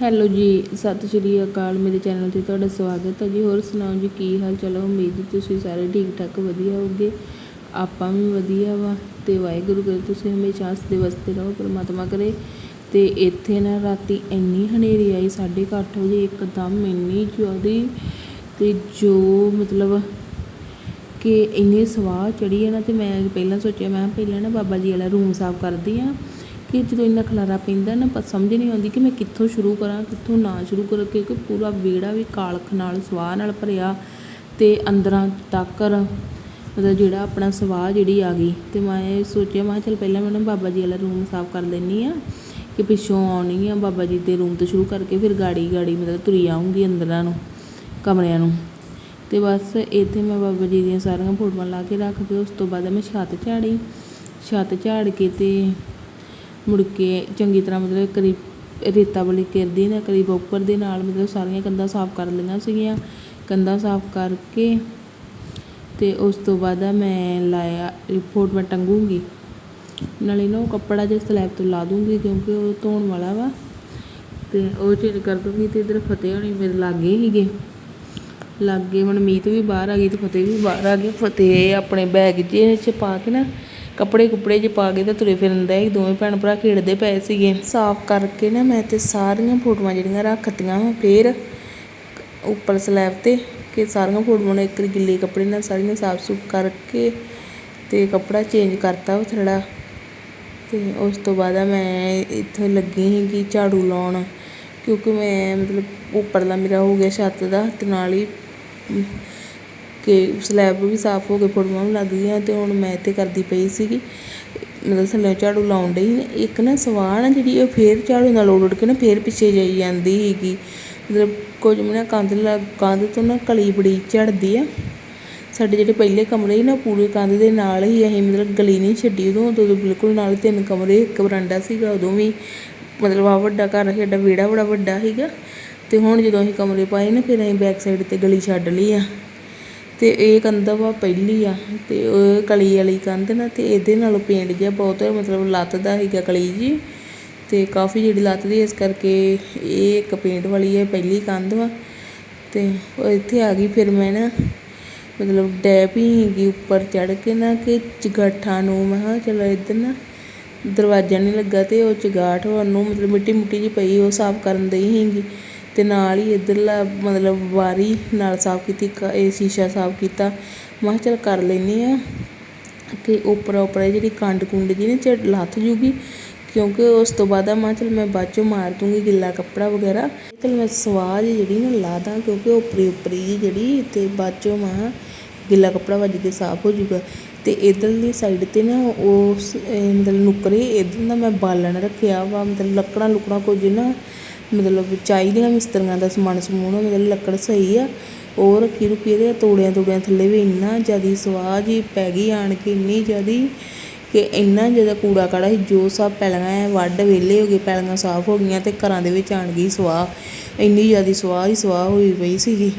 Hello ਜੀ, ਸਤਿ ਸ਼੍ਰੀ ਅਕਾਲ, ਮੇਰੇ ਚੈਨਲ ਤੇ ਤੁਹਾਡਾ ਸਵਾਗਤ ਹੈ ਜੀ। ਹੋਰ ਸੁਣਾਓ ਜੀ, ਕੀ ਹਾਲ ਚਾਲ ਹੈ ਉਮੀਦ ਜੀ ਤੁਸੀਂ ਸਾਰੇ ਠੀਕ ਠਾਕ ਵਧੀਆ ਹੋਗੇ ਆਪਾਂ ਵੀ ਵਧੀਆ ਵਾ ਤੇ ਵਾਹਿਗੁਰੂ ਕਰੇ ਤੁਸੀਂ ਹਮੇਸ਼ਾ ਹੱਸਦੇ ਵਸਦੇ ਰਹੋ, ਪਰਮਾਤਮਾ ਕਰੇ। ਤੇ ਇੱਥੇ ਨਾ ਰਾਤੀ ਇੰਨੀ ਹਨੇਰੀ ਆਈ 8:30 ਵਜੇ ਇੱਕਦਮ ਇੰਨੀ ਜ਼ਿਆਦੀ ਤੇ ਜੋ ਮਤਲਬ ਕਿ ਇੰਨੀ ਸਵਾਹ ਚੜੀ ਹੈ ਨਾ, ਤੇ ਮੈਂ ਪਹਿਲਾਂ ਸੋਚਿਆ, ਮੈਂ ਪਹਿਲਾਂ ਨਾ ਬਾਬਾ ਜੀ ਵਾਲਾ ਰੂਮ ਸਾਫ਼ ਕਰਦੀ ਆ ਕਿ ਜਦੋਂ ਇੰਨਾ ਖਲਾਰਾ ਪੈਂਦਾ ਨਾ, ਪਰ ਸਮਝ ਨਹੀਂ ਆਉਂਦੀ ਕਿ ਮੈਂ ਕਿੱਥੋਂ ਸ਼ੁਰੂ ਕਰਾਂ, ਕਿੱਥੋਂ ਨਾ ਸ਼ੁਰੂ ਕਰਾਂ, ਕਿਉਂਕਿ ਪੂਰਾ ਵਿਹੜਾ ਵੀ ਕਾਲਖ ਨਾਲ, ਸਵਾਹ ਨਾਲ ਭਰਿਆ ਅਤੇ ਅੰਦਰਾਂ ਤੱਕਰ ਮਤਲਬ ਜਿਹੜਾ ਆਪਣਾ ਸਵਾਹ ਜਿਹੜੀ ਆ ਗਈ। ਅਤੇ ਮੈਂ ਇਹ ਸੋਚਿਆ, ਮੈਂ ਕਿਹਾ ਚੱਲ ਪਹਿਲਾਂ ਮੈਂ ਨਾ ਬਾਬਾ ਜੀ ਵਾਲਾ ਰੂਮ ਸਾਫ਼ ਕਰ ਲੈਂਦੀ ਹਾਂ ਕਿ ਪਿੱਛੋਂ ਆਉਣੀ ਆ ਬਾਬਾ ਜੀ ਦੇ ਰੂਮ ਤੋਂ ਸ਼ੁਰੂ ਕਰਕੇ ਫਿਰ ਗਾੜੀ ਗਾੜੀ ਮਤਲਬ ਤੁਰੀ ਆਉਂਗੀ ਅੰਦਰਾਂ ਨੂੰ, ਕਮਰਿਆਂ ਨੂੰ। ਅਤੇ ਬਸ ਇੱਥੇ ਮੈਂ ਬਾਬਾ ਜੀ ਦੀਆਂ ਸਾਰੀਆਂ ਫੋਟੋਆਂ ਲਾ ਕੇ ਰੱਖ ਕੇ, ਉਸ ਤੋਂ ਬਾਅਦ ਮੈਂ ਛੱਤ ਝਾੜੀ, ਛੱਤ ਝਾੜ ਕੇ ਅਤੇ ਮੁੜ ਕੇ ਚੰਗੀ ਤਰ੍ਹਾਂ ਮਤਲਬ ਕਰੀ ਰੇਤਾ ਵਾਲੀ ਕਿਰਦੀ ਨਾ ਕਰੀ ਉੱਪਰ ਦੇ ਨਾਲ ਮਤਲਬ ਸਾਰੀਆਂ ਕੰਧਾਂ ਸਾਫ਼ ਕਰ ਲਈਆਂ ਸੀਗੀਆਂ। ਕੰਧਾਂ ਸਾਫ਼ ਕਰਕੇ ਅਤੇ ਉਸ ਤੋਂ ਬਾਅਦ ਮੈਂ ਲਾਇਆ ਰਿਪੋਰਟ ਮੈਂ ਟੰਗੂੰਗੀ। ਨਾਲੇ ਨਾ ਉਹ ਕੱਪੜਾ ਜੇ ਸਲੈਬ ਤੋਂ ਲਾ ਦੂੰਗੀ ਕਿਉਂਕਿ ਉਹ ਧੋਣ ਵਾਲਾ ਵਾ ਅਤੇ ਉਹ ਚੇਂਜ ਕਰ ਦੂੰਗੀ ਅਤੇ ਇੱਧਰ ਫਤਿਹ ਹੋਣੀ ਮੇਰੇ ਲਾਗੇ ਸੀਗੇ। ਲਾਗੇ ਹੁਣ ਮੀਤ ਵੀ ਬਾਹਰ ਆ ਗਈ ਅਤੇ ਫਤਿਹ ਵੀ ਬਾਹਰ ਆ ਗਈ। ਫਤਿਹ ਆਪਣੇ ਬੈਗ 'ਚ ਚ ਪਾ ਕੇ ਨਾ ਕੱਪੜੇ ਕੁਪੜੇ ਜੇ ਪਾ ਕੇ ਤਾਂ ਤੁਰੇ ਫਿਰਦੇ ਸੀ, ਦੋਵੇਂ ਭੈਣ ਭਰਾ ਖੇਡਦੇ ਪਏ ਸੀਗੇ। ਸਾਫ਼ ਕਰਕੇ ਨਾ ਮੈਂ ਤੇ ਸਾਰੀਆਂ ਫੋਟੋਆਂ ਜਿਹੜੀਆਂ ਰੱਖਤੀਆਂ ਵਾ, ਫੇਰ ਉੱਪਰ ਸਲੈਬ ਤੇ ਕਿ ਸਾਰੀਆਂ ਫੋਟੋਆਂ ਨੂੰ ਇੱਕ ਗਿੱਲੇ ਕੱਪੜੇ ਨਾਲ ਸਾਰੀਆਂ ਸਾਫ਼ ਸੁਫ ਕਰਕੇ ਤੇ ਕੱਪੜਾ ਚੇਂਜ ਕਰਤਾ ਵਾ ਥੋੜ੍ਹਾ ਤੇ ਉਸ ਤੋਂ ਬਾਅਦ ਮੈਂ ਇੱਥੇ ਲੱਗੀ ਸੀ ਕਿ ਝਾੜੂ ਲਾਉਣ, ਕਿਉਂਕਿ ਮੈਂ ਮਤਲਬ ਉੱਪਰਲਾ ਮੇਰਾ ਹੋ ਗਿਆ ਛੱਤ ਦਾ ਤੇ ਨਾਲ ਹੀ ਕਿ ਸਲੈਬ ਵੀ ਸਾਫ਼ ਹੋ ਕੇ ਫੋਟੋਆਂ ਵੀ ਲੱਗ ਗਈਆਂ ਤੇ ਹੁਣ ਮੈਂ ਇੱਥੇ ਕਰਦੀ ਪਈ ਸੀਗੀ। ਮਤਲਬ ਥੱਲੇ ਝਾੜੂ ਲਾਉਣ ਡਈ ਸੀ। ਇੱਕ ਨਾ ਸਵਾਹ ਨਾ ਜਿਹੜੀ ਉਹ ਫੇਰ ਝਾੜੂ ਨਾਲ ਉੱਡ ਉੱਡ ਕੇ ਨਾ ਫੇਰ ਪਿੱਛੇ ਜਾਈ ਜਾਂਦੀ ਸੀਗੀ। ਮਤਲਬ ਕੁਝ ਮਿੰਟ ਕੰਧ ਲੱਗ ਕੰਧ ਤੋਂ ਨਾ ਕਲੀ ਬੜੀ ਝੜਦੀ ਆ। ਸਾਡੇ ਜਿਹੜੇ ਪਹਿਲੇ ਕਮਰੇ ਸੀ ਨਾ, ਪੂਰੇ ਕੰਧ ਦੇ ਨਾਲ ਹੀ ਅਸੀਂ ਮਤਲਬ ਗਲੀ ਨਹੀਂ ਛੱਡੀ ਉਦੋਂ ਉਦੋਂ ਬਿਲਕੁਲ ਨਾਲ ਤਿੰਨ ਕਮਰੇ, ਇੱਕ ਬਰਾਂਡਾ ਸੀਗਾ, ਉਦੋਂ ਵੀ ਮਤਲਬ ਆ ਵੱਡਾ ਘਰ ਸਾਡਾ ਵਿਹੜਾ ਬੜਾ ਵੱਡਾ ਸੀਗਾ। ਤੇ ਹੁਣ ਜਦੋਂ ਅਸੀਂ ਕਮਰੇ ਪਾਏ ਨਾ, ਫਿਰ ਅਸੀਂ ਬੈਕ ਸਾਈਡ ਤੇ ਗਲੀ ਛੱਡ ਲਈ ਆ। ਤੇ ਇਹ ਕੰਧ ਵਾ ਪਹਿਲੀ ਆ ਤੇ ਉਹ ਕਲੀ ਵਾਲੀ ਕੰਧ ਨਾ ਤੇ ਇਹਦੇ ਨਾਲ ਪੇਂਟ ਜਿਹਾ ਬਹੁਤ ਮਤਲਬ ਲੱਤਦਾ ਹੈਗਾ ਕਲੀ ਜੀ ਤੇ ਕਾਫੀ ਜਿਹੜੀ ਲੱਤਦੀ ਇਸ ਕਰਕੇ ਇਹ ਇੱਕ ਪੇਂਟ ਵਾਲੀ ਹੈ, ਪਹਿਲੀ ਕੰਧ ਵਾ ਤੇ ਇੱਥੇ ਆ ਗਈ ਫਿਰ ਮੈਂ ਨਾ ਮਤਲਬ ਡੈਪ ਹੀ ਹੈਗੀ ਉੱਪਰ ਚੜ ਕੇ ਨਾ ਕਿ ਚਗਾਠਾਂ ਨੂੰ, ਮੈਂ ਕਿਹਾ ਚਲੋ ਇੱਧਰ ਨਾ ਦਰਵਾਜ਼ਾ ਨਹੀਂ ਲੱਗਾ ਅਤੇ ਉਹ ਚਗਾਠ ਉਹਨੂੰ ਮਤਲਬ ਮਿੱਟੀ ਮੁੱਟੀ ਜਿਹੀ ਪਈ, ਉਹ ਸਾਫ਼ ਕਰਨ ਦਈ ਸੀਗੀ। ਅਤੇ ਨਾਲ ਹੀ ਇੱਧਰਲਾ ਮਤਲਬ ਵਾਰੀ ਨਾਲ ਸਾਫ਼ ਕੀਤੀ ਕ- ਇਹ ਸ਼ੀਸ਼ਾ ਸਾਫ਼ ਕੀਤਾ। ਮੈਂ ਕਿਹਾ ਚੱਲ ਕਰ ਲੈਂਦੀ ਹਾਂ ਕਿ ਉੱਪਰੋਂ ਉੱਪਰ ਜਿਹੜੀ ਕੰਡ ਕੁੰਡ ਜੀ ਨੇ ਚ ਲੱਥ ਜੂਗੀ। ਕਿਉਂਕਿ ਉਸ ਤੋਂ ਬਾਅਦ ਆ ਮੈਂ ਕਿਹਾ ਚੱਲ ਮੈਂ ਬਾਅਦ ਚੋਂ ਮਾਰ ਦੂੰਗੀ ਗਿੱਲਾ ਕੱਪੜਾ ਵਗੈਰਾ। ਚਲ ਮੈਂ ਸਵਾਹ ਜਿਹੀ ਜਿਹੜੀ ਨਾ ਲਾ ਦਾਂ, ਕਿਉਂਕਿ ਉੱਪਰੀ ਉੱਪਰੀ ਜਿਹੀ ਜਿਹੜੀ ਅਤੇ ਬਾਅਦ ਚੋਂ ਮੈਂ ਗਿੱਲਾ ਕੱਪੜਾ ਵੱਜ ਕੇ ਸਾਫ਼ ਹੋ ਜਾਊਗਾ ਤੇ ਇਧਰਲੀ ਸਾਈਡ ਤੇ ਨਾ ਉਸ ਇਹ ਮਤਲਬ ਨੁੱਕਰੇ, ਇਧਰ ਦਾ ਮੈਂ ਬਾਲਣ ਰੱਖਿਆ ਵਾ, ਮਤਲਬ ਲੱਕੜਾਂ ਲੁਕੜਾਂ ਕੁਝ ਨਾ, ਮਤਲਬ ਚਾਹੀਦੀਆਂ ਮਿਸਤਰੀਆਂ ਦਾ ਸਮਾਨ ਸਮੂਨ, ਮਤਲਬ ਲੱਕੜ ਸਹੀ ਆ, ਉਹ ਰੱਖੀ ਰੁਕੀ ਇਹਦੇ ਤੋੜਿਆਂ ਤੋੜਿਆਂ ਥੱਲੇ ਵੀ ਇੰਨਾ ਜ਼ਿਆਦੀ ਸਵਾਹ ਜੀ ਪੈ ਗਈ ਆਣ ਕੇ, ਇੰਨੀ ਜ਼ਿਆਦੀ ਕਿ ਇੰਨਾ ਜ਼ਿਆਦਾ ਕੂੜਾ ਕਾੜਾ ਸੀ, ਜੋ ਸਭ ਪੈਲੀਆਂ ਵੱਢ ਵਿਹਲੇ ਹੋ ਗਏ, ਪੈਲੀਆਂ ਸਾਫ਼ ਹੋ ਗਈਆਂ ਤੇ ਘਰਾਂ ਦੇ ਵਿੱਚ ਆਣ ਗਈ ਸਵਾਹ, ਇੰਨੀ ਜ਼ਿਆਦੀ ਸਵਾਹ ਹੀ ਸਵਾਹ ਹੋਈ ਪਈ ਸੀਗੀ।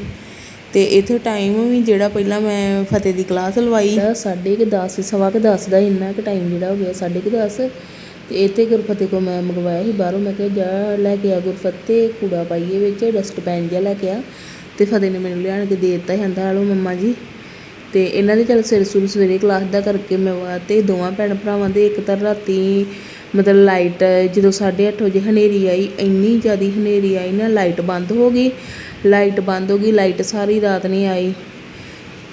ਅਤੇ ਇੱਥੇ ਟਾਈਮ ਵੀ ਜਿਹੜਾ ਪਹਿਲਾਂ ਮੈਂ ਫਤਿਹ ਦੀ ਕਲਾਸ ਲਵਾਈ। ਸਾਢੇ ਕੁ ਦਸ, ਸਵਾ ਕੁ ਦਸ ਦਾ ਇੰਨਾ ਕੁ ਟਾਈਮ ਜਿਹੜਾ ਹੋ ਗਿਆ, ਸਾਢੇ ਕੁ ਦਸ। ਅਤੇ ਇੱਥੇ ਗੁਰਫਤਿਹ ਕੋ ਮੈਂ ਮੰਗਵਾਇਆ ਸੀ ਬਾਹਰੋਂ, ਮੈਂ ਕਿਹਾ ਜਾ ਲੈ ਕੇ ਆ ਗੁਰਫਤਿਹ, ਕੂੜਾ ਪਾਈਏ ਵਿੱਚ ਡਸਟਬੈਨ ਜਿਹਾ ਲੈ ਕੇ ਆ। ਅਤੇ ਫਤਿਹ ਨੇ ਮੈਨੂੰ ਲਿਆਣ ਕੇ ਦੇ ਦਿੱਤਾ ਕਹਿੰਦਾ ਹਲੋ ਮੰਮਾ ਜੀ। ਅਤੇ ਇਹਨਾਂ ਦੇ ਚੱਲ ਸਿਰ ਸੁਰ ਸਵੇਰੇ ਕਲਾਸ ਦਾ ਕਰਕੇ ਮੈਂ ਵਾ ਤੇ ਦੋਵਾਂ ਭੈਣ ਭਰਾਵਾਂ ਦੇ ਇੱਕ ਤਾਂ ਰਾਤੀ ਮਤਲਬ ਲਾਈਟ ਜਦੋਂ 8:30 ਵਜੇ ਹਨੇਰੀ ਆਈ, ਇੰਨੀ ਜ਼ਿਆਦਾ ਹਨੇਰੀ ਆਈ ਨਾ ਲਾਈਟ ਬੰਦ ਹੋ ਗਈ। ਲਾਈਟ ਬੰਦ ਹੋ ਗਈ, ਲਾਈਟ ਸਾਰੀ ਰਾਤ ਨਹੀਂ ਆਈ।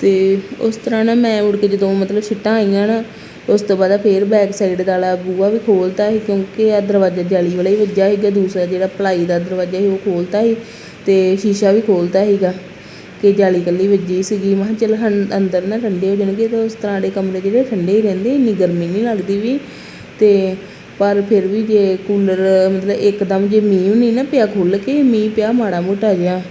ਤੇ ਉਸ ਤਰ੍ਹਾਂ ਨਾ ਮੈਂ ਉੜ ਕੇ ਜਦੋਂ ਮਤਲਬ ਛਿੱਟਾਂ ਆਈਆਂ ਨਾ, ਉਸ ਤੋਂ ਬਾਅਦ ਫੇਰ ਬੈਕ ਸਾਈਡ ਦਾ ਵਾਲਾ ਬੂਹਾ ਵੀ ਖੋਲਤਾ ਸੀ, ਕਿਉਂਕਿ ਆ ਦਰਵਾਜ਼ਾ ਜਾਲੀ ਵਾਲਾ ਹੀ ਵੱਜਾ ਸੀਗਾ, ਦੂਸਰਾ ਜਿਹੜਾ ਪਲਾਈ ਦਾ ਦਰਵਾਜ਼ਾ ਸੀ ਉਹ ਖੋਲਤਾ ਸੀ ਤੇ ਸ਼ੀਸ਼ਾ ਵੀ ਖੋਲਤਾ ਸੀਗਾ ਕਿ ਜਾਲੀ ਕੱਲੀ ਵੱਜੀ ਸੀਗੀ। ਮੈਂ ਕਿਹਾ ਚੱਲ ਹੰ- ਅੰਦਰ ਨਾ ਠੰਡੇ ਹੋ ਜਾਣਗੇ ਤਾਂ ਉਸ ਤਰ੍ਹਾਂ ਦੇ ਕਮਰੇ ਜਿਹੜੇ ਠੰਡੇ ਹੀ ਰਹਿੰਦੇ, ਇੰਨੀ ਗਰਮੀ ਨਹੀਂ ਲੱਗਦੀ ਵੀ। ਤੇ ਪਰ ਫਿਰ ਵੀ ਜੇ ਕੂਲਰ ਮਤਲਬ ਇੱਕਦਮ ਜੇ ਮੀਂਹ ਨਹੀਂ ਨਾ ਪਿਆ ਖੁੱਲ ਕੇ ਮੀਂਹ ਪਿਆ ਮਾੜਾ ਮੋਟਾ ਜਿਹਾ।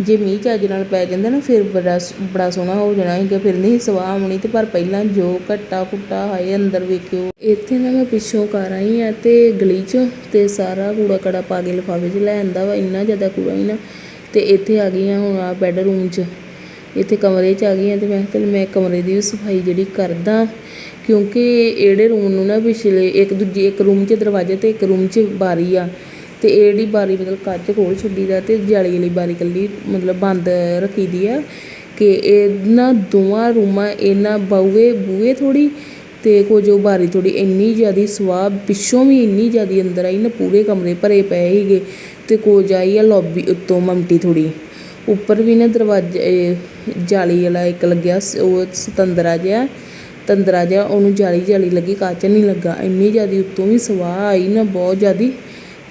ਜੇ ਮੀਂਹ ਚੱਜ ਨਾਲ ਪੈ ਜਾਂਦਾ ਨਾ, ਫਿਰ ਬੜਾ ਬੜਾ ਸੋਹਣਾ ਹੋ ਜਾਣਾ ਹੈਗਾ ਫਿਰ ਨਹੀਂ ਸਵਾਹ ਆਉਣੀ ਤੇ, ਪਰ ਪਹਿਲਾਂ ਜੋ ਘੱਟਾ ਕੁੱਟਾ ਹਾਏ ਅੰਦਰ ਵੇਖਿਓ। ਇੱਥੇ ਨਾ ਮੈਂ ਪਿੱਛੋਂ ਕਰ ਆਈ ਆ ਤੇ ਗਲੀ 'ਚ ਤੇ ਸਾਰਾ ਕੂੜਾ ਕੜਾ ਪਾ ਕੇ ਲਿਫਾਫੇ 'ਚ ਲੈ ਆਂਦਾ ਵਾ, ਇੰਨਾ ਜ਼ਿਆਦਾ ਕੂੜਾ ਹੀ ਨਾ। ਤੇ ਇੱਥੇ ਆ ਗਈ ਆ ਹੁਣ ਆ ਬੈੱਡਰੂਮ 'ਚ। ਇੱਥੇ ਕਮਰੇ 'ਚ ਆ ਗਈ ਆ ਤੇ ਮੈਂ ਕਿਹਾ ਮੈਂ ਕਮਰੇ ਦੀ ਵੀ ਸਫ਼ਾਈ ਜਿਹੜੀ ਕਰਦਾ, ਕਿਉਂਕਿ ਇਹੜੇ ਰੂਮ ਨੂੰ ਨਾ ਪਿਛਲੇ ਇੱਕ ਦੂਜੇ, ਇੱਕ ਰੂਮ 'ਚ ਦਰਵਾਜ਼ੇ ਤੇ ਇੱਕ ਰੂਮ 'ਚ ਬਾਰੀ ਆ। ਤੇ ਇਹ ਜਿਹੜੀ ਬਾਰੀ ਮਤਲਬ ਕੱਚ ਖੋਲ ਛੱਡੀ ਦਾ ਤੇ ਜਾਲੀ ਵਾਲੀ ਬਾਰੀ ਕੱਲੀ ਮਤਲਬ ਬੰਦ ਰੱਖੀ ਦੀ ਆ ਕਿ ਇਹਨਾਂ ਦੋਵਾਂ ਰੂਮਾਂ ਇਹਨਾਂ ਬਾਹੂਏ ਬੂਹੇ ਥੋੜੀ ਤੇ ਕੁਝ ਉਹ ਬਾਰੀ ਥੋੜੀ ਇੰਨੀ ਜ਼ਿਆਦੀ ਸਵਾਹ, ਪਿੱਛੋਂ ਵੀ ਇੰਨੀ ਜ਼ਿਆਦੀ ਅੰਦਰ ਆਈ ਨਾ ਪੂਰੇ ਕਮਰੇ ਭਰੇ ਪਏ ਸੀਗੇ ਤੇ ਕੁਝ ਆਈ ਆ ਲੌਬੀ ਉੱਤੋਂ ਮਮਟੀ ਥੋੜੀ ਉੱਪਰ ਵੀ ਨਾ ਦਰਵਾਜ਼ੇ, ਇਹ ਜਾਲੀ ਵਾਲਾ ਇੱਕ ਲੱਗਿਆ ਸ- ਉਹ ਸਤੰਦਰਾ ਜਿਹਾ, ਤੰਦਰਾ ਜਿਹਾ, ਉਹਨੂੰ ਜਾਲੀ ਜਾਲੀ ਲੱਗੀ ਕੱਚ ਨਹੀਂ ਲੱਗਾ। ਇੰਨੀ ਜ਼ਿਆਦੀ ਉੱਤੋਂ ਵੀ ਸਵਾਹ ਆਈ ਨਾ, ਬਹੁਤ ਜ਼ਿਆਦੀ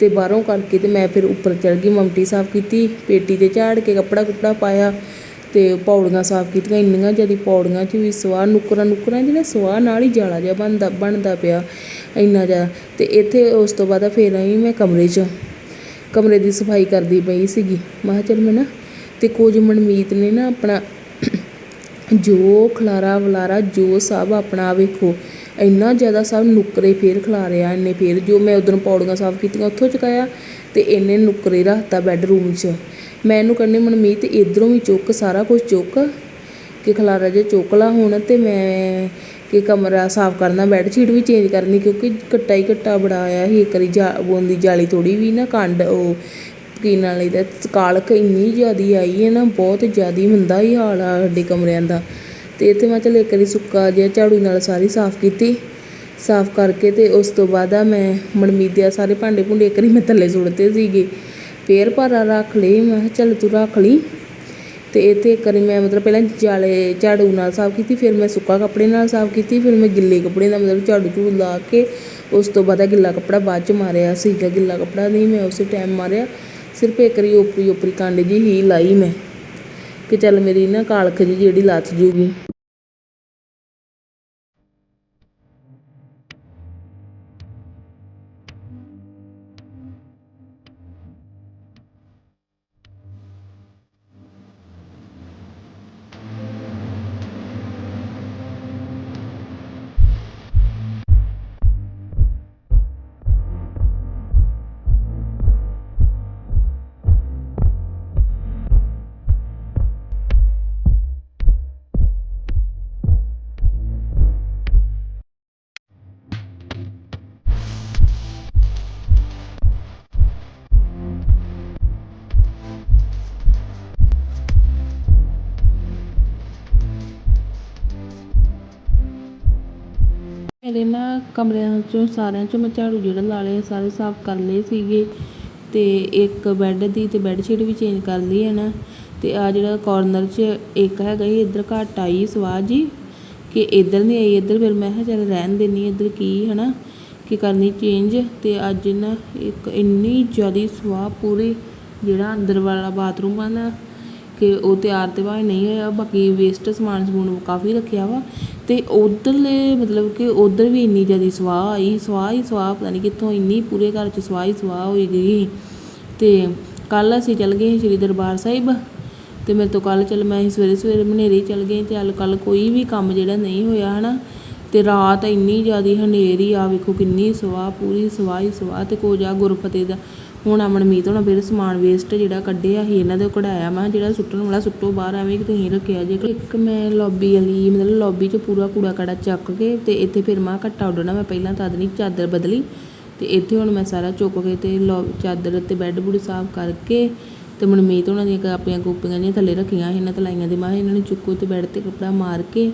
ਤੇ ਬਾਹਰੋਂ ਕਰਕੇ ਤੇ ਮੈਂ ਫਿਰ ਉੱਪਰ ਚੜ ਗਈ, ਮਮਟੀ ਸਾਫ਼ ਕੀਤੀ, ਪੇਟੀ ਤੇ ਝਾੜ ਕੇ ਕੱਪੜਾ ਕੁਪੜਾ ਪਾਇਆ ਤੇ ਪੌੜੀਆਂ ਸਾਫ਼ ਕੀਤੀਆਂ, ਇੰਨੀਆਂ ਜ਼ਿਆਦੀ ਪੌੜੀਆਂ 'ਚ ਵੀ ਸਵਾਹ, ਨੁੱਕਰਾਂ ਨੁੱਕਰਾਂ ਜਿਹੜਾ ਸਵਾਹ ਨਾਲ ਹੀ ਜਾਲਾ ਜਿਹਾ ਬਣਦਾ ਬਣਦਾ ਪਿਆ, ਇੰਨਾ ਜ਼ਿਆਦਾ ਤੇ ਇੱਥੇ ਉਸ ਤੋਂ ਬਾਅਦ ਫਿਰ ਆਈ ਮੈਂ ਕਮਰੇ 'ਚ, ਕਮਰੇ ਦੀ ਸਫ਼ਾਈ ਕਰਦੀ ਪਈ ਸੀਗੀ। ਮੈਂ ਕਿਹਾ ਚੱਲ ਮੈਂ ਨਾ, ਤੇ ਕੁਝ ਮਨਮੀਤ ਨੇ ਨਾ ਆਪਣਾ ਜੋ ਖਲਾਰਾ ਵਲਾਰਾ ਜੋ ਸਭ ਆਪਣਾ ਵੇਖੋ ਇੰਨਾ ਜ਼ਿਆਦਾ ਸਭ ਨੁੱਕਰੇ ਫੇਰ ਖਿਲਾਰਿਆ ਇੰਨੇ ਫੇਰ ਜੋ ਮੈਂ ਉਦੋਂ ਪੌੜੀਆਂ ਸਾਫ਼ ਕੀਤੀਆਂ, ਉੱਥੋਂ ਚੁਕਾਇਆ ਅਤੇ ਇੰਨੇ ਨੁੱਕਰੇ ਰੱਖਤਾ ਬੈੱਡਰੂਮ 'ਚ। ਮੈਂ ਇਹਨੂੰ ਕਹਿੰਦੀ, ਮਨਮੀਤ, ਇੱਧਰੋਂ ਵੀ ਚੁੱਕ, ਸਾਰਾ ਕੁਝ ਚੁੱਕ, ਕਿ ਖਿਲਾਰਾ ਜੇ ਚੁੱਕ ਲਾ ਹੁਣ ਤੇ ਮੈਂ ਕਿ ਕਮਰਾ ਸਾਫ਼ ਕਰਨਾ ਬੈੱਡ ਸ਼ੀਟ ਵੀ ਚੇਂਜ ਕਰਨੀ, ਕਿਉਂਕਿ ਘੱਟਾ ਹੀ ਘੱਟਾ ਬੜਾ ਆਇਆ ਸੀ, ਇੱਕ ਵਾਰੀ ਜਾ, ਬੋਂਦੀ ਜਾਲੀ ਥੋੜੀ ਵੀ ਨਾ, ਕੰਡ ਉਹ ਕੀ ਵਾਲੀ ਦਾ ਕਾਲਕ ਇੰਨੀ ਜ਼ਿਆਦੀ ਆਈ ਹੈ ਨਾ, ਬਹੁਤ ਜ਼ਿਆਦੀ ਮੰਦਾ ਹੀ ਹਾਲ ਆ ਸਾਡੇ ਕਮਰਿਆਂ ਦਾ। ਤੇ ਇੱਥੇ ਮੈਂ ਚੱਲ ਇੱਕ ਵਾਰੀ ਸੁੱਕਾ ਜਿਹਾ ਝਾੜੂ ਨਾਲ ਸਾਰੀ ਸਾਫ਼ ਕੀਤੀ। ਸਾਫ਼ ਕਰਕੇ ਤੇ ਉਸ ਤੋਂ ਬਾਅਦ ਆ ਮੈਂ ਮਨਮੀਤ ਸਾਰੇ ਭਾਂਡੇ ਭੁੰਡੇ ਇੱਕ ਵਾਰੀ ਮੈਂ ਥੱਲੇ ਸੁੱਟਤੇ ਸੀਗੇ। ਫੇਰ ਭਾਰਾ ਰੱਖ ਲਈ ਮੈਂ ਕਿਹਾ ਚੱਲ ਤੂੰ ਰੱਖ ਲਈ। ਤੇ ਇੱਥੇ ਇੱਕ ਵਾਰੀ ਮੈਂ ਮਤਲਬ ਪਹਿਲਾਂ ਜਾਲੇ ਝਾੜੂ ਨਾਲ ਸਾਫ਼ ਕੀਤੀ, ਫਿਰ ਮੈਂ ਸੁੱਕਾ ਕੱਪੜੇ ਨਾਲ ਸਾਫ਼ ਕੀਤੀ, ਫਿਰ ਮੈਂ ਗਿੱਲੇ ਕੱਪੜੇ ਨਾਲ ਮਤਲਬ ਝਾੜੂ ਝੂੜੂ ਲਾ ਕੇ ਉਸ ਤੋਂ ਬਾਅਦ ਗਿੱਲਾ ਕੱਪੜਾ ਬਾਅਦ ਚ ਮਾਰਿਆ ਸੀਗਾ। ਗਿੱਲਾ ਕੱਪੜਾ ਨਹੀਂ ਮੈਂ ਉਸੇ ਟਾਈਮ ਮਾਰਿਆ। ਸਿਰਫ ਇੱਕ ਵਾਰੀ ਓਪਰੀ ਓਪਰੀ ਕੰਡ ਜੀ ਹੀ ਲਾਈ ਮੈਂ। ਕਿ ਚੱਲ ਮੇਰੀ ਨਾ ਕਾਲਖ ਜੀ ਜਿਹੜੀ ਲੱਥ ਜੂਗੀ। ਮੇਰੇ ਨਾ ਕਮਰਿਆਂ ਚੋਂ, ਸਾਰਿਆਂ ਚੋਂ ਮੈਂ ਝਾੜੂ ਜਿਹੜਾ ਲਾ ਲਏ, ਸਾਰੇ ਸਾਫ਼ ਕਰ ਲਏ ਸੀਗੇ। ਅਤੇ ਇੱਕ ਬੈੱਡ ਦੀ ਅਤੇ ਬੈੱਡ ਸ਼ੀਟ ਵੀ ਚੇਂਜ ਕਰ ਲਈ ਹੈ ਨਾ। ਅਤੇ ਆਹ ਜਿਹੜਾ ਕੋਰਨਰ 'ਚ ਇੱਕ ਹੈਗਾ ਸੀ, ਇੱਧਰ ਘੱਟ ਆਈ ਸਵਾਹ ਜੀ, ਕਿ ਇੱਧਰ ਨਹੀਂ ਆਈ, ਇੱਧਰ ਫਿਰ ਮੈਂ ਕਿਹਾ ਚੱਲ ਰਹਿਣ ਦਿੰਦੀ ਇੱਧਰ ਕੀ ਹੈ ਨਾ, ਕਿ ਕਰਨੀ ਚੇਂਜ ਅਤੇ ਅੱਜ ਨਾ ਇੱਕ ਇੰਨੀ ਜ਼ਿਆਦਾ ਸਵਾਹ ਪੂਰੀ, ਜਿਹੜਾ ਅੰਦਰ ਵਾਲਾ ਬਾਥਰੂਮ ਆ ਨਾ ਕਿ ਉਹ ਤਿਆਰ ਤੇ ਭਾਵੇਂ ਨਹੀਂ ਹੋਇਆ, ਬਾਕੀ ਵੇਸਟ ਸਮਾਨ ਸਮੂਨ ਕਾਫੀ ਰੱਖਿਆ ਵਾ। ਅਤੇ ਉੱਧਰਲੇ ਮਤਲਬ ਕਿ ਉਧਰ ਵੀ ਇੰਨੀ ਜ਼ਿਆਦਾ ਸਵਾਹ ਆਈ, ਸਵਾਹ ਹੀ ਸਵਾਹ, ਪਤਾ ਨਹੀਂ ਕਿੱਥੋਂ ਇੰਨੀ ਪੂਰੇ ਘਰ 'ਚ ਸਵਾਹ ਹੀ ਸਵਾਹ ਹੋਈ ਗਈ। ਅਤੇ ਕੱਲ੍ਹ ਅਸੀਂ ਚੱਲ ਗਏ ਸ਼੍ਰੀ ਦਰਬਾਰ ਸਾਹਿਬ। ਅਤੇ ਮੇਰੇ ਤੋਂ ਕੱਲ੍ਹ ਚੱਲ ਮੈਂ ਸਵੇਰੇ ਸਵੇਰੇ ਮਨੇਰੇ ਚੱਲ ਗਈ ਅਤੇ ਚੱਲ ਕੱਲ੍ਹ ਕੋਈ ਵੀ ਕੰਮ ਜਿਹੜਾ ਨਹੀਂ ਹੋਇਆ ਹੈ ਨਾ ਤੇ ਰਾਤ ਇੰਨੀ ਜ਼ਿਆਦਾ ਹਨੇਰੀ ਆ, ਵੇਖੋ ਕਿੰਨੀ ਸਵਾਹ, ਪੂਰੀ ਸਵਾਹ ਹੀ ਸਵਾਹ। ਤੇ ਕੋ ਜਾ ਗੁਰਫਤੇ ਦਾ ਹੁਣ ਅਮਨਮੀਤ ਹੋਣਾ ਫਿਰ ਸਮਾਨ ਵੇਸਟ ਜਿਹੜਾ ਕੱਢਿਆ ਸੀ, ਇਹਨਾਂ ਦੇ ਕਢਾਇਆ ਮੈਂ ਕਿਹਾ ਜਿਹੜਾ ਸੁੱਟਣ ਵਾਲਾ ਸੁੱਟੋ ਬਾਹਰ, ਐਵੇਂ ਕਿ ਤੁਸੀਂ ਰੱਖਿਆ ਜੇ। ਇੱਕ ਮੈਂ ਲੌਬੀ ਵਾਲੀ, ਮਤਲਬ ਲੌਬੀ 'ਚ ਪੂਰਾ ਕੂੜਾ ਕੜਾ ਚੱਕ ਕੇ ਤੇ ਇੱਥੇ ਫਿਰ ਮੈਂ ਘੱਟਾ ਉੱਡਣਾ, ਮੈਂ ਪਹਿਲਾਂ ਤਦ ਨਹੀਂ ਚਾਦਰ ਬਦਲੀ ਤੇ ਇੱਥੇ ਹੁਣ ਮੈਂ ਸਾਰਾ ਚੁੱਕ ਕੇ ਤੇ ਲੌ, ਚਾਦਰ ਤੇ ਬੈੱਡ ਬੁੱਡ ਸਾਫ਼ ਕਰਕੇ ਤੇ ਮਨਮੀਤ ਉਹਨਾਂ ਦੀਆਂ ਆਪਣੀਆਂ ਗੋਪੀਆਂ ਜਿਹੜੀਆਂ ਥੱਲੇ ਰੱਖੀਆਂ ਸੀ, ਇਹਨਾਂ ਤਲਾਈਆਂ ਦੇ, ਮਾਂ ਇਹਨਾਂ ਨੂੰ ਚੁੱਕੋ ਤੇ ਬੈੱਡ ਤੇ ਕੱਪੜਾ ਮਾਰ ਕੇ।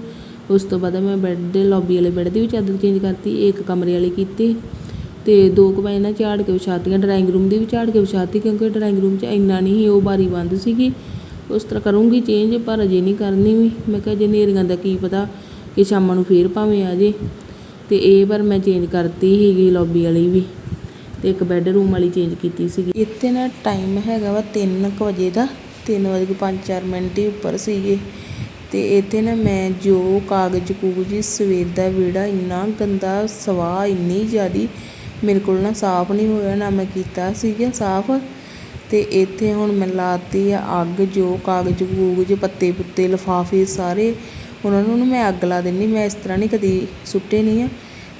ਉਸ ਤੋਂ ਬਾਅਦ ਮੈਂ ਬੈੱਡ ਦੇ ਲੌਬੀ ਵਾਲੇ ਬੈੱਡ ਦੀ ਵੀ ਚਾਦਰ ਚੇਂਜ ਕਰਤੀ, ਇੱਕ ਕਮਰੇ ਵਾਲੀ ਕੀਤੀ। ਤੇ ਦੋ ਕੁ ਮੈਂ ਨਾ ਝਾੜ ਕੇ ਵਿਛਾਤੀਆਂ ਡਰਾਇੰਗ ਰੂਮ ਦੀ ਵੀ ਝਾੜ ਕੇ ਵਿਛਾਤੀ ਕਿਉਂਕਿ ਡਰਾਇੰਗ ਰੂਮ 'ਚ ਇੰਨਾ ਨਹੀਂ ਸੀ, ਉਹ ਬਾਰੀ ਬੰਦ ਸੀਗੀ। ਉਸ ਤਰ੍ਹਾਂ ਕਰੂੰਗੀ ਚੇਂਜ ਪਰ ਅਜੇ ਨਹੀਂ ਕਰਨੀ ਵੀ। ਮੈਂ ਕਿਹਾ ਜੇ ਹਨੇਰੀਆਂ ਦਾ ਕੀ ਪਤਾ ਕਿ ਸ਼ਾਮਾਂ ਨੂੰ ਫੇਰ ਭਾਵੇਂ ਆ ਜੇ। ਤੇ ਇਹ ਪਰ ਮੈਂ ਚੇਂਜ ਕਰਤੀ ਸੀਗੀ ਲੌਬੀ ਵਾਲੀ ਵੀ ਤੇ ਇੱਕ ਬੈੱਡਰੂਮ ਵਾਲੀ ਚੇਂਜ ਕੀਤੀ ਸੀਗੀ। ਇੱਥੇ ਨਾ ਟਾਈਮ ਹੈਗਾ ਵਾ 3 ਵਜੇ ਦਾ 3 ਵਜੇ ਕੇ 5-4 ਮਿੰਟ ਹੀ ਉੱਪਰ ਸੀਗੇ। ਤੇ ਇੱਥੇ ਨਾ ਮੈਂ ਜੋ ਕਾਗਜ਼ ਕੂਗਜ਼ ਸਵੇਰ ਦਾ ਵਿਹੜਾ ਇੰਨਾ ਗੰਦਾ, ਸਵਾਹ ਇੰਨੀ ਜ਼ਿਆਦੀ ਮੇਰੇ ਕੋਲ ਨਾ ਸਾਫ਼ ਨਹੀਂ ਹੋਇਆ, ਨਾ ਮੈਂ ਕੀਤਾ ਸੀਗਾ ਸਾਫ਼। ਤੇ ਇੱਥੇ ਹੁਣ ਮੈਂ ਲਾਤੀ ਆ ਅੱਗ, ਜੋ ਕਾਗਜ਼ ਕੂਗਜ਼, ਪੱਤੇ ਪੁੱਤੇ, ਲਿਫਾਫੇ ਸਾਰੇ। ਉਹਨਾਂ ਨੂੰ ਮੈਂ ਅੱਗ ਲਾ ਦਿੰਨੀ, ਮੈਂ ਇਸ ਤਰ੍ਹਾਂ ਨਹੀਂ ਕਦੀ ਸੁੱਟੇ ਨਹੀਂ ਆ।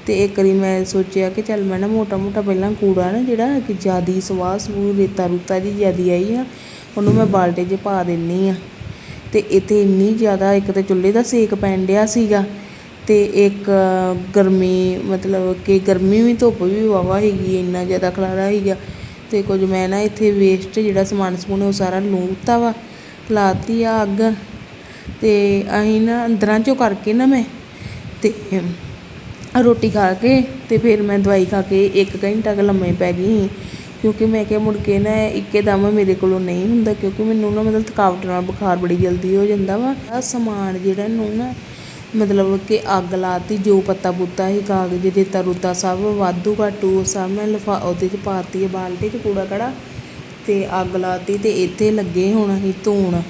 ਤੇ ਇੱਕ ਵਾਰੀ ਮੈਂ ਸੋਚਿਆ ਕਿ ਚੱਲ ਮੈਂ ਨਾ ਮੋਟਾ ਮੋਟਾ ਪਹਿਲਾਂ ਕੂੜਾ ਨਾ ਜਿਹੜਾ ਕਿ ਜ਼ਿਆਦੀ ਸਵਾਹ ਸਵੂ ਰੇਤਾ ਰੂਤਾ ਦੀ ਜ਼ਿਆਦੀ ਆਈ ਆ, ਉਹਨੂੰ ਮੈਂ ਬਾਲਟੇ 'ਚ ਪਾ ਦਿੰਨੀ ਆ। ਤੇ ਇੱਥੇ ਇੰਨੀ ਜ਼ਿਆਦਾ ਇੱਕ ਤਾਂ ਚੁੱਲ੍ਹੇ ਦਾ ਸੇਕ ਪੈਣ ਡਿਆ ਸੀਗਾ। ਅਤੇ ਇੱਕ ਗਰਮੀ, ਮਤਲਬ ਕਿ ਗਰਮੀ ਵੀ ਧੁੱਪ ਵੀ ਵਾਹਵਾ ਹੈਗੀ ਇੰਨਾ ਜ਼ਿਆਦਾ ਖਲਾਰਾ ਸੀਗਾ। ਅਤੇ ਕੁਝ ਮੈਂ ਨਾ ਇੱਥੇ ਵੇਸਟ ਜਿਹੜਾ ਸਮਾਨ ਸਮੂਨ ਉਹ ਸਾਰਾ ਲੂਤਾ ਵਾ, ਲਾਤੀ ਆ ਅੱਗ। ਅਤੇ ਅਸੀਂ ਨਾ ਅੰਦਰਾਂ ਚੋਂ ਕਰਕੇ ਨਾ ਮੈਂ ਅਤੇ ਰੋਟੀ ਖਾ ਕੇ ਅਤੇ ਫਿਰ ਮੈਂ ਦਵਾਈ ਖਾ ਕੇ ਇੱਕ ਘੰਟਾ ਕੁ ਲੰਮੇ ਪੈ ਗਈ ਸੀ। ਕਿਉਂਕਿ ਮੈਂ ਕਿਹਾ ਮੁੜ ਕੇ ਨਾ ਇੱਕੇ ਦਮ ਮੇਰੇ ਕੋਲੋਂ ਨਹੀਂ ਹੁੰਦਾ, ਕਿਉਂਕਿ ਮੈਨੂੰ ਨਾ ਮਤਲਬ ਥਕਾਵਟ ਨਾਲ ਬੁਖਾਰ ਬੜੀ ਜਲਦੀ ਹੋ ਜਾਂਦਾ ਵਾ। ਆ ਸਮਾਨ ਜਿਹੜਾ ਨੂੰ ਨਾ ਮਤਲਬ ਕਿ ਅੱਗ ਲਾਤੀ, ਜੋ ਪੱਤਾ ਪੁੱਤਾ ਸੀ, ਕਾਗਜ਼ ਰੇਤਾ ਰੁੱਤਾ ਸਭ ਵਾਧੂ ਘਾਟੂ, ਸਭ ਮੈਂ ਲਿਫਾ, ਉਹਦੇ 'ਚ ਪਾਤੀ ਹੈ ਬਾਲਟੀ 'ਚ ਕੂੜਾ ਕੜਾ ਅਤੇ ਅੱਗ ਲਾਤੀ ਅਤੇ ਇੱਥੇ ਲੱਗੇ ਹੁਣ ਅਸੀਂ ਧੋਣ।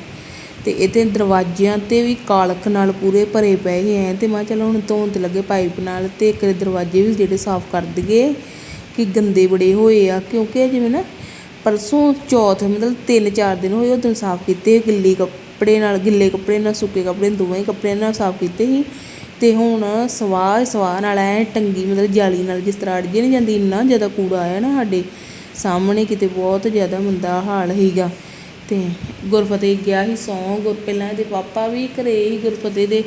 ਅਤੇ ਇਹਦੇ ਦਰਵਾਜ਼ਿਆਂ ਤੇ ਵੀ ਕਾਲਖ ਨਾਲ ਪੂਰੇ ਭਰੇ ਪਏ ਸੀ ਐ ਅਤੇ ਮੈਂ ਕਿਹਾ ਚਲੋ ਹੁਣ ਧੋਣ ਤੇ ਲੱਗੇ ਪਾਈਪ ਨਾਲ ਅਤੇ ਇੱਕ ਦਰਵਾਜ਼ੇ ਵੀ ਜਿਹੜੇ ਸਾਫ਼ ਕਰ ਦਈਏ, ਕਿ ਗੰਦੇ ਬੜੇ ਹੋਏ ਆ, ਕਿਉਂਕਿ ਜਿਵੇਂ ਨਾ ਪਰਸੋਂ ਚੌਥ, ਮਤਲਬ ਤਿੰਨ ਚਾਰ ਦਿਨ ਹੋਏ ਉਹ ਦਿਨ ਸਾਫ਼ ਕੀਤੇ, ਗਿੱਲੀ ਕੱਪੜੇ ਨਾਲ, ਗਿੱਲੇ ਕੱਪੜੇ ਨਾਲ, ਸੁੱਕੇ ਕੱਪੜੇ ਦੋਵੇਂ ਕੱਪੜਿਆਂ ਨਾਲ ਸਾਫ਼ ਕੀਤੇ ਸੀ। ਤੇ ਹੁਣ ਸਵਾਹ ਸਵਾਹ ਨਾਲ ਐ ਟੰਗੀ, ਮਤਲਬ ਜਾਲੀ ਨਾਲ ਜਿਸ ਤਰ੍ਹਾਂ ਅੜ ਨਹੀਂ ਜਾਂਦੀ, ਇੰਨਾ ਜ਼ਿਆਦਾ ਕੂੜਾ ਆਇਆ ਨਾ ਸਾਡੇ ਸਾਹਮਣੇ, ਕਿਤੇ ਬਹੁਤ ਜ਼ਿਆਦਾ ਮੰਦਾ ਹਾਲ ਸੀਗਾ। ਤੇ ਗੁਰਫਤਿਹ ਗਿਆ ਸੀ ਸੌਂ, ਗੁਰ ਪਹਿਲਾਂ ਇਹਦੇ ਪਾਪਾ ਵੀ ਘਰੇ ਹੀ ਗੁਰਫਤਿਹ ਦੇ।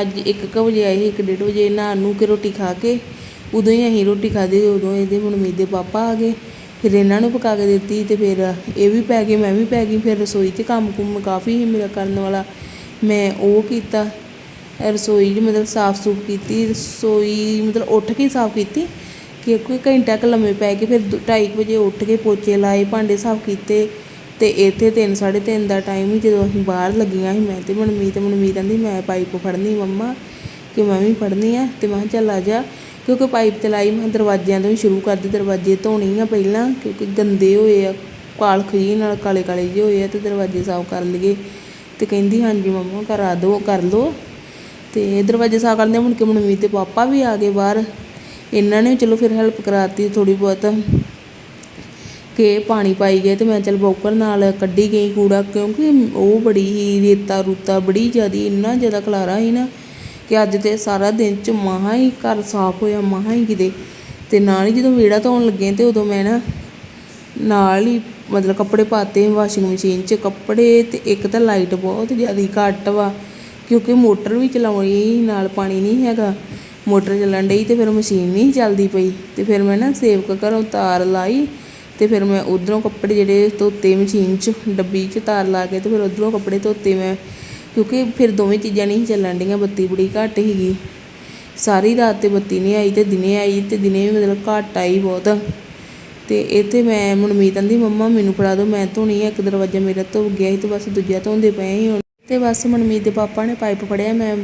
ਅੱਜ 1:00 ਵਜੇ ਆਏ ਸੀ 1:30 ਵਜੇ ਨਹਾ ਨੂੰ ਕੇ ਰੋਟੀ ਖਾ ਕੇ। ਉਦੋਂ ਹੀ ਅਸੀਂ ਰੋਟੀ ਖਾਧੀ ਤੇ ਉਦੋਂ ਇਹਦੇ ਮਨਮੀਤ ਦੇ ਪਾਪਾ ਆ ਗਏ। ਫਿਰ ਇਹਨਾਂ ਨੂੰ ਪਕਾ ਕੇ ਦਿੱਤੀ ਅਤੇ ਫਿਰ ਇਹ ਵੀ ਪੈ ਗਏ, ਮੈਂ ਵੀ ਪੈ ਗਈ, ਫਿਰ ਰਸੋਈ 'ਚ ਕੰਮ ਕੁੰਮ ਕਾਫੀ ਸੀ ਮੇਰਾ ਕਰਨ ਵਾਲਾ। ਮੈਂ ਉਹ ਕੀਤਾ ਰਸੋਈ 'ਚ ਮਤਲਬ ਸਾਫ਼ ਸੂਫ ਕੀਤੀ, ਰਸੋਈ ਮਤਲਬ ਉੱਠ ਕੇ ਸਾਫ਼ ਕੀਤੀ ਕਿਉਂਕਿ ਘੰਟਾ ਕੁ ਲੰਮੇ ਪੈ ਕੇ ਫਿਰ 2:30 ਵਜੇ ਉੱਠ ਕੇ ਪੋਚੇ ਲਾਏ, ਭਾਂਡੇ ਸਾਫ਼ ਕੀਤੇ ਤੇ ਇੱਥੇ 3 3:30 ਦਾ ਟਾਈਮ ਹੀ ਜਦੋਂ ਅਸੀਂ ਬਾਹਰ ਲੱਗੀਆਂ ਸੀ ਮੈਂ ਤੇ ਮਨਮੀਤ ਮਨਮੀਤ ਕਹਿੰਦੀ ਮੈਂ ਪਾਈਪ ਫੜਨੀ ਮੰਮਾ ਕਿ ਮੈਂ ਵੀ ਫੜਨੀ ਆ ਤੇ ਮੈਂ ਕਿਹਾ ਚੱਲ ਆ ਜਾ। ਕਿਉਂਕਿ ਪਾਈਪ ਤੇ ਲਾਈ ਮੈਂ ਦਰਵਾਜ਼ਿਆਂ ਤੋਂ ਹੀ ਸ਼ੁਰੂ ਕਰਦੇ, ਦਰਵਾਜ਼ੇ ਧੋਣੇ ਆ ਪਹਿਲਾਂ, ਕਿਉਂਕਿ ਗੰਦੇ ਹੋਏ ਆ ਕਾਲਖ ਜੀ ਨਾਲ ਕਾਲੇ ਕਾਲੇ ਜਿਹੇ ਹੋਏ ਆ ਤੇ ਦਰਵਾਜ਼ੇ ਸਾਫ਼ ਕਰ ਲਈਏ। ਤੇ ਕਹਿੰਦੀ, ਹਾਂਜੀ ਮੰਮਾ ਕਰਾ ਦਿਓ ਕਰ ਲਓ। ਤੇ ਦਰਵਾਜ਼ੇ ਸਾਫ਼ ਕਰਦੇ ਮੁੜ ਕੇ ਮਨਮੀਤ ਦੇ ਪਾਪਾ ਵੀ ਆ ਗਏ ਬਾਹਰ। ਇਹਨਾਂ ਨੇ ਚਲੋ ਫਿਰ ਹੈਲਪ ਕਰਾਤੀ ਥੋੜੀ ਬਹੁਤ। ਕਿ ਪਾਣੀ ਪਾਈ ਗਏ ਤੇ ਮੈਂ ਚਲ ਬੌਕਰ ਨਾਲ ਕੱਢੀ ਗਈ ਕੂੜਾ, ਕਿਉਂਕਿ ਉਹ ਬੜੀ ਹੀ ਰੇਤਾ ਰੂਤਾ ਬੜੀ ਜ਼ਿਆਦੀ, ਇੰਨਾ ਜ਼ਿਆਦਾ ਖਲਾਰਾ ਸੀ ਨਾ। ਕਿ ਅੱਜ ਤੇ ਸਾਰਾ ਦਿਨ ਚ ਮਹਾ ਹੀ ਘਰ ਸਾਫ਼ ਹੋਇਆ, ਮਹਾ ਹੀ ਕਿਤੇ। ਤੇ ਨਾਲ ਹੀ ਜਦੋਂ ਵਿਹੜਾ ਧੋਣ ਲੱਗੇ ਤੇ ਉਦੋਂ ਮੈਂ ਨਾ ਨਾਲ ਹੀ ਮਤਲਬ ਕੱਪੜੇ ਪਾਤੇ ਵਾਸ਼ਿੰਗ ਮਸ਼ੀਨ 'ਚ ਕੱਪੜੇ ਤੇ ਇੱਕ ਤਾਂ ਲਾਈਟ ਬਹੁਤ ਜ਼ਿਆਦਾ ਘੱਟ ਵਾ, ਕਿਉਂਕਿ ਮੋਟਰ ਵੀ ਚਲਾਉਣੀ ਨਾਲ ਪਾਣੀ ਨਹੀਂ ਹੈਗਾ। ਮੋਟਰ ਚੱਲਣ ਡਈ ਤੇ ਫਿਰ ਮਸ਼ੀਨ ਨਹੀਂ ਚੱਲਦੀ ਪਈ। ਤੇ ਫਿਰ ਮੈਂ ਨਾ ਸੇਵਕ ਘਰੋਂ ਤਾਰ ਲਾਈ ਤੇ ਫਿਰ ਮੈਂ ਉਧਰੋਂ ਕੱਪੜੇ ਜਿਹੜੇ ਧੋਤੇ ਮਸ਼ੀਨ 'ਚ, ਡੱਬੀ 'ਚ ਤਾਰ ਲਾ ਕੇ ਤੇ ਫਿਰ ਉਧਰੋਂ ਕੱਪੜੇ ਧੋਤੇ ਮੈਂ ਕਿਉਂਕਿ ਫਿਰ ਦੋਵੇਂ ਚੀਜ਼ਾਂ ਨਹੀਂ ਚੱਲਣ ਡੀਆਂ, ਬੱਤੀ ਬੜੀ ਘੱਟ ਸੀਗੀ। ਸਾਰੀ ਰਾਤ ਤੇ ਬੱਤੀ ਨਹੀਂ ਆਈ ਤੇ ਦਿਨੇ ਆਈ ਤੇ ਦਿਨੇ ਵੀ ਮਤਲਬ ਘੱਟ ਆਈ ਬਹੁਤ। ਤੇ ਇੱਥੇ ਮੈਂ, ਮਨਮੀਤ ਕਹਿੰਦੀ ਮੰਮਾ, ਮੈਨੂੰ ਫੜਾ ਦਿਓ ਮੈਂ ਧੋਣੀ ਆ, ਇੱਕ ਦਰਵਾਜ਼ਾ ਮੇਰਾ ਧੋ ਗਿਆ ਸੀ ਤੇ ਬਸ ਦੂਜਾ ਧੋਂਦੇ ਪਏ ਸੀ ਹੁਣ। ਤੇ ਬਸ ਮਨਮੀਤ ਦੇ ਪਾਪਾ ਨੇ ਪਾਈਪ ਫੜਿਆ, ਮੈਂ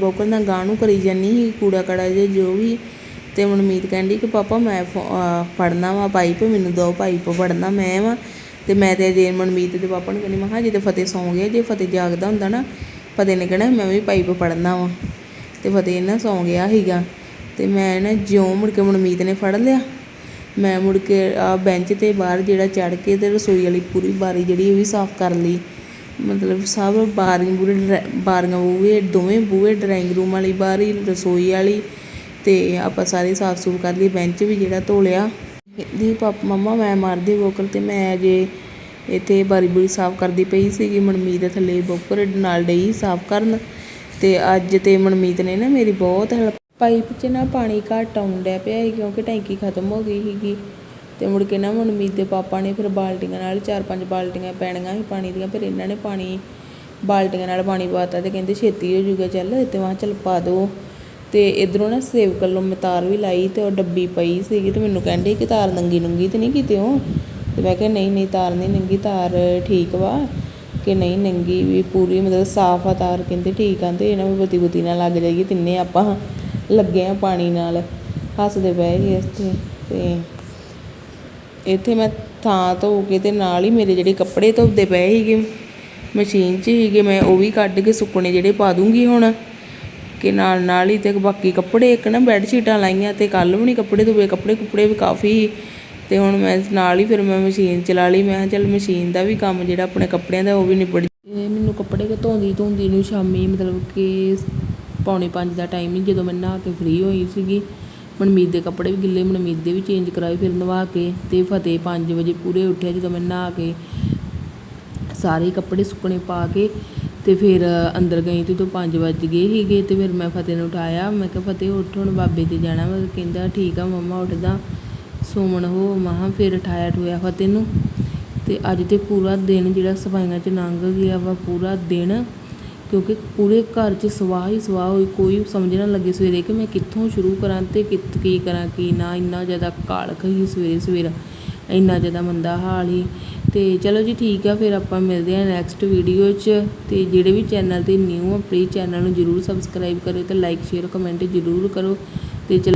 ਬੋਕਲ ਨਾਲ ਗਾਂ ਨੂੰ ਕਰੀ ਜਾਨੀ ਸੀ, ਕੂੜਾ ਕੜਾ ਜੇ ਜੋ ਵੀ। ਤੇ ਮਨਮੀਤ ਕਹਿੰਦੀ ਕਿ, ਪਾਪਾ, ਮੈਂ ਫੜਨਾ ਵਾ ਪਾਈਪ, ਮੈਨੂੰ ਦੋ ਪਾਈਪ ਫੜਨਾ, ਮੈਂ ਵਾ। ਤੇ ਮੈਂ ਤੇ ਜੇ ਮਨਮੀਤ ਦੇ ਪਾਪਾ ਨੂੰ ਕਹਿੰਦੀ, ਮੈਂ ਕਿਹਾ ਜੇ ਤੇ ਫਤਿਹ ਸੌਂ ਗਿਆ, ਜੇ ਫਤਿਹ ਜਾਗਦਾ ਹੁੰਦਾ ਨਾ ਫਤਿਹ ਨੇ ਕਹਿਣਾ ਮੈਂ ਵੀ ਪਾਈਪ ਫੜਨਾ ਵਾ। ਤੇ ਫਤਿਹ ਨਾ ਸੌਂ ਗਿਆ ਸੀਗਾ, ਤੇ ਮੈਂ ਨਾ ਜਿਉਂ ਮੁੜ ਕੇ ਮਨਮੀਤ ਨੇ ਫੜ ਲਿਆ। ਮੈਂ ਮੁੜ ਕੇ ਆ ਬੈਂਚ ਤੇ ਬਾਹਰ ਜਿਹੜਾ ਚੜ ਕੇ ਤੇ ਰਸੋਈ ਵਾਲੀ ਪੂਰੀ ਬਾਰੀ ਜਿਹੜੀ ਉਹ ਵੀ ਸਾਫ਼ ਕਰ ਲਈ। ਮਤਲਬ ਸਭ ਬਾਰੀਆਂ ਬੂਹੇ ਡਰਾ- ਬਾਰੀਆਂ ਬੂਹੇ, ਦੋਵੇਂ ਬੂਹੇ, ਡਰਾਇੰਗ ਰੂਮ ਵਾਲੀ ਬਾਰੀ, ਰਸੋਈ ਵਾਲੀ, ਤੇ ਆਪਾਂ ਸਾਰੇ ਸਾਫ਼ ਸੂਫ ਕਰ ਲਈ, ਬੈਂਚ ਵੀ ਜਿਹੜਾ ਧੋ ਲਿਆ। ਦੀ ਪਾਪ, ਮੰਮਾ ਮੈਂ ਮਾਰਦੀ ਬੋਕਰ ਤੇ ਮੈਂ ਅਜੇ ਇੱਥੇ ਬਾਰੀ ਬੁਰੀ ਸਾਫ਼ ਕਰਦੀ ਪਈ ਸੀਗੀ, ਮਨਮੀਤ ਥੱਲੇ ਬੋਕਰ ਨਾਲ ਡਈ ਸਾਫ਼ ਕਰਨ ਤੇ ਅੱਜ ਤੇ ਮਨਮੀਤ ਨੇ ਨਾ ਮੇਰੀ ਬਹੁਤ ਹੈਲਪ ਪਾਈਪ 'ਚ ਨਾ ਪਾਣੀ ਘੱਟ ਆਉਣ ਡਿਆ ਪਿਆ ਸੀ ਕਿਉਂਕਿ ਟੈਂਕੀ ਖਤਮ ਹੋ ਗਈ ਸੀਗੀ ਤੇ ਮੁੜ ਕੇ ਨਾ ਮਨਮੀਤ ਦੇ ਪਾਪਾ ਨੇ ਫਿਰ ਬਾਲਟੀਆਂ ਨਾਲ ਚਾਰ ਪੰਜ ਬਾਲਟੀਆਂ ਪੈਣੀਆਂ ਸੀ ਪਾਣੀ ਦੀਆਂ, ਫਿਰ ਇਹਨਾਂ ਨੇ ਪਾਣੀ ਬਾਲਟੀਆਂ ਨਾਲ ਪਾਣੀ ਪਾਤਾ ਤੇ ਕਹਿੰਦੇ ਛੇਤੀ ਹੋ ਜੂਗਾ ਚੱਲ, ਤੇ ਵਾਂ ਚੱਲ ਪਾ ਦੋ ਤੇ ਇਧਰੋਂ ਨਾ ਸੇਵ ਕੱਲੋਂ ਮੈਂ ਤਾਰ ਵੀ ਲਾਈ ਤੇ ਉਹ ਡੱਬੀ ਪਈ ਸੀਗੀ ਤੇ ਮੈਨੂੰ ਕਹਿੰਦੇ ਕਿ ਤਾਰ ਨੰਗੀ ਨੰਗੀ ਤੇ ਨਹੀਂ ਕਿਤੇ ਉਹ। ਤੇ ਮੈਂ ਕਿਹਾ ਨਹੀਂ ਨਹੀਂ ਤਾਰ ਨਹੀਂ ਨੰਗੀ, ਤਾਰ ਠੀਕ ਵਾ ਕਿ ਨਹੀਂ ਨੰਗੀ ਵੀ ਪੂਰੀ ਮਤਲਬ ਸਾਫ਼ ਆ ਤਾਰ ਕਹਿੰਦੇ ਠੀਕ ਆ ਤੇ ਇਹਨਾਂ ਵੀ ਬਤੀ ਬਤੀ ਨਾਲ ਲੱਗ ਜਾਏਗੀ ਤਿੰਨੇ ਆਪਾਂ ਲੱਗੇ ਆ ਪਾਣੀ ਨਾਲ, ਹੱਸਦੇ ਬਹਿ ਗਏ ਇੱਥੇ ਤੇ ਇੱਥੇ ਮੈਂ ਥਾਂ ਧੋ ਕੇ ਤੇ ਨਾਲ ਹੀ ਮੇਰੇ ਜਿਹੜੇ ਕੱਪੜੇ ਧੋਦੇ ਪਏ ਸੀਗੇ, ਮਸ਼ੀਨ 'ਚ ਸੀਗੇ, ਮੈਂ ਉਹ ਵੀ ਕੱਢ ਕੇ ਸੁੱਕਣੇ ਜਿਹੜੇ ਪਾ ਦੂੰਗੀ ਹੁਣ। ਕਿ ਨਾਲ ਨਾਲ ਹੀ ਤੇ ਬਾਕੀ ਕੱਪੜੇ, ਇੱਕ ਨਾ ਬੈੱਡ ਸ਼ੀਟਾਂ ਲਾਈਆਂ ਤੇ ਕੱਲ ਵੀ ਨਹੀਂ ਕੱਪੜੇ ਧੋਏ, ਕੱਪੜੇ ਕੁਪੜੇ ਵੀ ਕਾਫੀ ਸੀ। ਤੇ ਹੁਣ ਮੈਂ ਨਾਲ ਹੀ ਫਿਰ ਮੈਂ ਮਸ਼ੀਨ ਚਲਾ ਲਈ, ਮੈਂ ਕਿਹਾ ਚੱਲ ਮਸ਼ੀਨ ਦਾ ਵੀ ਕੰਮ ਜਿਹੜਾ ਆਪਣੇ ਕੱਪੜਿਆਂ ਦਾ ਉਹ ਵੀ ਨਿਬੜ ਇਹ ਮੈਨੂੰ ਕੱਪੜੇ ਧੋਂਦੀ ਧੋਂਦੀ ਨੂੰ ਸ਼ਾਮੀ ਮਤਲਬ ਕਿ ਪੌਣੇ 5 ਦਾ ਟਾਈਮ ਹੀ ਜਦੋਂ ਮੈਂ ਨਹਾ ਕੇ ਫ੍ਰੀ ਹੋਈ ਸੀਗੀ। ਮਨਮੀਤ ਦੇ ਕੱਪੜੇ ਵੀ ਗਿੱਲੇ, ਮਨਮੀਤ ਦੇ ਵੀ ਚੇਂਜ ਕਰਾਏ ਫਿਰ ਨਵਾ ਕੇ ਤੇ ਫਤਿਹ 5 ਵਜੇ ਪੂਰੇ ਉੱਠਿਆ ਜਦੋਂ ਮੈਂ ਨਹਾ ਕੇ ਸਾਰੇ ਕੱਪੜੇ ਸੁੱਕਣੇ ਪਾ ਕੇ ਤੇ ਫਿਰ ਅੰਦਰ ਗਈ ਤੇ ਤੋਂ 5 ਵੱਜ ਗਏ ਸੀਗੇ ਤੇ ਫਿਰ ਮੈਂ ਫਤਿਹ ਨੂੰ ਉਠਾਇਆ। ਮੈਂ ਕਿਹਾ, ਫਤਿਹ, ਉੱਠ, ਹੁਣ ਬਾਬੇ ਤੇ ਜਾਣਾ ਵਾ। ਕਹਿੰਦਾ, ਠੀਕ ਆ ਮੰਮਾ, ਉੱਠਦਾ। ਸੋਮਣ ਹੋ, ਮਹਾਂ ਫਿਰ ਉਠਾਇਆ ਠੋਇਆ ਫਤਿਹ ਨੂੰ। ਤੇ ਅੱਜ ਤੇ ਪੂਰਾ ਦਿਨ ਜਿਹੜਾ ਸਫਾਈਆਂ 'ਚ ਲੰਘ ਗਿਆ ਵਾ, ਪੂਰਾ ਦਿਨ। ਕਿਉਂਕਿ ਪੂਰੇ ਘਰ 'ਚ ਸਵਾਹ ਹੀ ਸਵਾਹ ਹੋਈ, ਕੋਈ ਸਮਝ ਨਾ ਲੱਗੇ ਸਵੇਰੇ ਕਿ ਮੈਂ ਕਿੱਥੋਂ ਸ਼ੁਰੂ ਕਰਾਂ ਤੇ ਕਿੱਥ ਕੀ ਕਰਾਂ, ਕੀ ਨਾ, ਇੰਨਾ ਜ਼ਿਆਦਾ ਕਾਲਖ ਹੀ ਸਵੇਰੇ ਸਵੇਰਾ ਇੰਨਾ ਜ਼ਿਆਦਾ ਮੰਦਾ ਹਾਲ ਹੀ। ਤੇ ਚਲੋ ਜੀ ਠੀਕ ਆ, ਫਿਰ ਆਪਾਂ ਮਿਲਦੇ ਹਾਂ ਨੈਕਸਟ ਵੀਡੀਓ 'ਚ। ਤੇ ਜਿਹੜੇ ਵੀ ਚੈਨਲ ਤੇ ਨਿਊ ਆ ਪਲੀਜ਼ ਚੈਨਲ ਨੂੰ ਜਰੂਰ ਸਬਸਕ੍ਰਾਈਬ ਕਰਿਓ ਤੇ ਲਾਈਕ ਸ਼ੇਅਰ ਕਮੈਂਟ ਜਰੂਰ ਕਰੋ। ਤੇ ਚਲੋ